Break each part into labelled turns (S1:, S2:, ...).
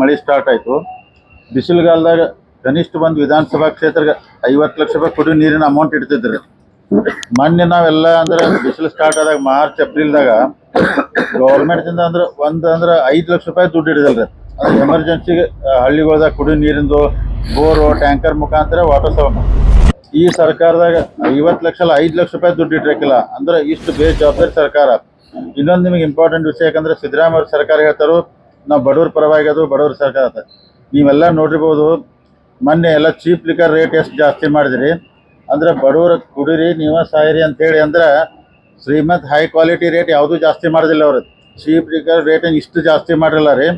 S1: ಮಳೆ ಸ್ಟಾರ್ಟ್ ಆಯ್ತು. ಬಿಸಿಲುಗಾಲದಾಗ ಕನಿಷ್ಠ ಒಂದು ವಿಧಾನಸಭಾ ಕ್ಷೇತ್ರಕ್ಕೆ ಐವತ್ತು ಲಕ್ಷ ರೂಪಾಯಿ ಕುಡಿಯೋ ನೀರಿನ ಅಮೌಂಟ್ ಇಡ್ತಿದ್ರು. ಮೊನ್ನೆ ನಾವೆಲ್ಲ ಅಂದ್ರೆ ಬಿಸಿಲು ಸ್ಟಾರ್ಟ್ ಆದಾಗ ಮಾರ್ಚ್, ಏಪ್ರಿಲ್ದಾಗ ಗೌರ್ಮೆಂಟ್ದಿಂದ ಅಂದ್ರೆ ಒಂದು ಅಂದ್ರೆ ಐದು ಲಕ್ಷ ರೂಪಾಯಿ ದುಡ್ಡು ಹಿಡಿದಲ್ರಿ. ಅದು ಎಮರ್ಜೆನ್ಸಿಗೆ ಹಳ್ಳಿಗಳ್ದಾಗ ಕುಡಿಯೋ ನೀರಿಂದು, ಬೋರು ಟ್ಯಾಂಕರ್ ಮುಖಾಂತರ ವಾಟರ್ ಸೌಂಡ್ ಈ ಸರ್ಕಾರದಾಗ ಐವತ್ತು ಲಕ್ಷ ಅಲ್ಲ, ಐದು ಲಕ್ಷ ರೂಪಾಯಿ ದುಡ್ಡು ಇಟ್ಟಿರಕ್ಕಿಲ್ಲ ಅಂದ್ರೆ ಇಷ್ಟು ಬೇಜವಾಬ್ದಾರಿ ಸರ್ಕಾರ. ಇನ್ನೊಂದು ನಿಮಗೆ ಇಂಪಾರ್ಟೆಂಟ್ ವಿಷಯ ಯಾಕಂದ್ರೆ ಸಿದ್ದರಾಮಯ್ಯ ಸರ್ಕಾರ ಹೇಳ್ತಾರೋ ನಾವು ಬಡವ್ರ ಪರವಾಗಿ ಅದು, ಬಡವ್ರ ಸರ್ಕಾರ ಅದ. ನೀವೆಲ್ಲ ನೋಡಿರ್ಬೋದು, ಮೊನ್ನೆ ಎಲ್ಲ ಚೀಪ್ ಲಿಕ್ಕರ್ ರೇಟ್ ಎಷ್ಟು ಜಾಸ್ತಿ ಮಾಡಿದ್ರಿ. ಅಂದ್ರೆ ಬಡವ್ರ ಕುಡೀರಿ, ನೀವ ಸಾಯಿರಿ ಅಂತೇಳಿ ಅಂದ್ರೆ ಶ್ರೀಮಂತ್ ಹೈ ಕ್ವಾಲಿಟಿ ರೇಟ್ ಯಾವುದೂ ಜಾಸ್ತಿ ಮಾಡೋದಿಲ್ಲ ಅವ್ರದ್ದು ಚೀಪ್ ಲಿಕ್ಕರ್ ರೇಟ್ ಇಷ್ಟು ಜಾಸ್ತಿ ಮಾಡಿರಲ್ಲ ರೀ.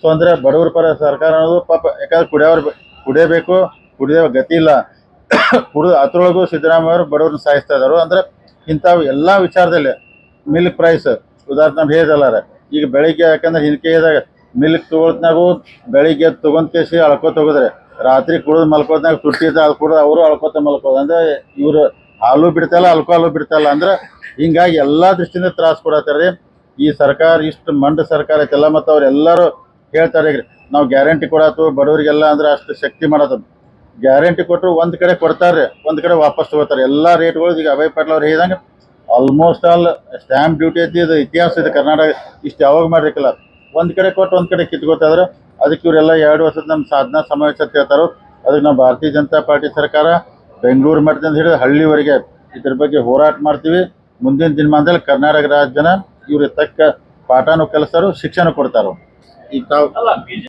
S1: ಸೊ ಅಂದ್ರೆ ಬಡವ್ರ ಪರ ಸರ್ಕಾರ ಅನ್ನೋದು ಪಾಪ, ಯಾಕಂದ್ರೆ ಕುಡಿಯೋರು ಕುಡಿಯಬೇಕು, ಕುಡಿಯೋ ಗತಿ ಇಲ್ಲ. ಕುಡಿದು ಅದ್ರೊಳಗೂ ಸಿದ್ದರಾಮಯ್ಯ ಅವರು ಬಡವ್ರನ್ನ ಸಾಯಿಸ್ತಾ ಇದ್ದಾರೆ ಅಂದ್ರೆ ಇಂಥ ಎಲ್ಲ ವಿಚಾರದಲ್ಲಿ, ಮಿಲ್ಕ್ ಪ್ರೈಸ್ ಉದಾಹರಣೆ ಹೇಳಿದಲ್ಲಾರ. ಈಗ ಬೆಳಿಗ್ಗೆ ಯಾಕಂದ್ರೆ ಹಿನ್ಕೆದಾಗ ಮಿಲ್ಕ್ ತಗೊಳ್ತ್ನಾಗು ಬೆಳಿಗ್ಗೆ ತಗೊಂಡ್ ಕೇಸಿ ಅಳ್ಕೊತ ಹೋಗಿದ್ರೆ. ರಾತ್ರಿ ಕುಡಿದು ಮಲ್ಕೋದ್ನಾಗ ತುಟ್ಟಿದ ಅದು ಕುಡಿದು ಅವರು ಅಳ್ಕೋತ ಮಲ್ಕೋದು. ಅಂದ್ರೆ ಇವರು ಹಾಲು ಬಿಡ್ತಲ್ಲ ಅಲ್ಕೋಹಾಲು ಬಿಡ್ತಲ್ಲ ಅಂದ್ರೆ ಹಿಂಗಾಗಿ ಎಲ್ಲಾ ದೃಷ್ಟಿಯಿಂದ ತ್ರಾಸ ಕೊಡತ್ತಾರ ಈ ಸರ್ಕಾರ ಇಷ್ಟು ಮಂಡ ಸರ್ಕಾರ ಐತಲ್ಲ ಮತ್ತು ಅವ್ರೆಲ್ಲರೂ ಹೇಳ್ತಾರೆ ಈಗ ನಾವು ಗ್ಯಾರಂಟಿ ಕೊಡತ್ತು ಬಡವರಿಗೆಲ್ಲ ಅಂದ್ರೆ ಅಷ್ಟು ಶಕ್ತಿ ಮಾಡತ್ತ ಗ್ಯಾರಂಟಿ ಕೊಟ್ಟರು ಒಂದು ಕಡೆ ಕೊಡ್ತಾರೆ ಒಂದು ಕಡೆ ವಾಪಸ್ ತಗೋತಾರೆ. ಎಲ್ಲಾ ರೇಟ್ಗಳು ಈಗ ಅಭಯ್ ಪಾಟೀಲ್ ಅವ್ರು ಹೇಳಿದಂಗೆ ಆಲ್ಮೋಸ್ಟ್ ಆಲ್ ಸ್ಟ್ಯಾಂಪ್ ಡ್ಯೂಟಿ ಐತಿ ಇದು ಇತಿಹಾಸ ಇದೆ ಕರ್ನಾಟಕ ಇಷ್ಟು ಯಾವಾಗ ಮಾಡಿರಿಕಲ್ಲ ಒಂದು ಕಡೆ ಕೊಟ್ಟು ಒಂದು ಕಡೆ ಕಿತ್ಕೋತಾದ್ರೆ ಅದಕ್ಕೆ ಇವರೆಲ್ಲ ಎರಡು ವರ್ಷದ ನಮ್ಮ ಸಾಧನಾ ಸಮಾವೇಶ ಅಂತ ಹೇಳ್ತಾರೋ ಅದಕ್ಕೆ ನಾವು ಭಾರತೀಯ ಜನತಾ ಪಾರ್ಟಿ ಸರ್ಕಾರ ಬೆಂಗಳೂರು ಮಟ್ಟದಿಂದ ಹಿಡಿದು ಹಳ್ಳಿವರೆಗೆ ಇದ್ರ ಬಗ್ಗೆ ಹೋರಾಟ ಮಾಡ್ತೀವಿ. ಮುಂದಿನ ದಿನಮಾನದಲ್ಲಿ ಕರ್ನಾಟಕ ರಾಜ್ಯನ ಇವ್ರಿಗೆ ತಕ್ಕ ಪಾಠನೂ ಕಲಿಸ್ತಾರೋ ಶಿಕ್ಷಣ ಕೊಡ್ತಾರೋ. ಈಗ ತಾವು